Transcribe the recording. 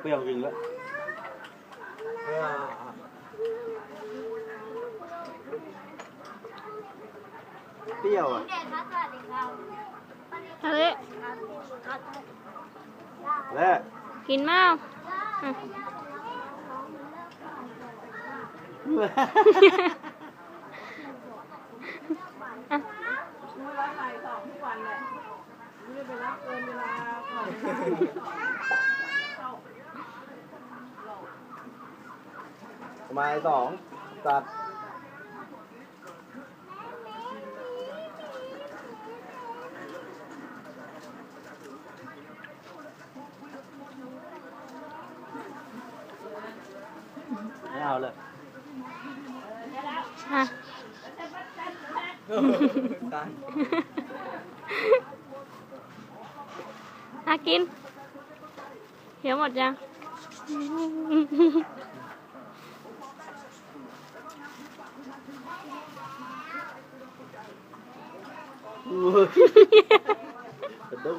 เปรี้ยวจริงแล้วเพื่อเปรี้ยวอะเด็กครับสวัสดีครับทะเลครับและกินเมาอะอะรู้ว่าใส่สองทุกวันแหละไม่ได้ไปรับเกินเวลาของเข้า ประ มาณสองตัดไม่เอาเลยอะตัดอะกินเดี๋ยวหมดยัง สะดุ้ง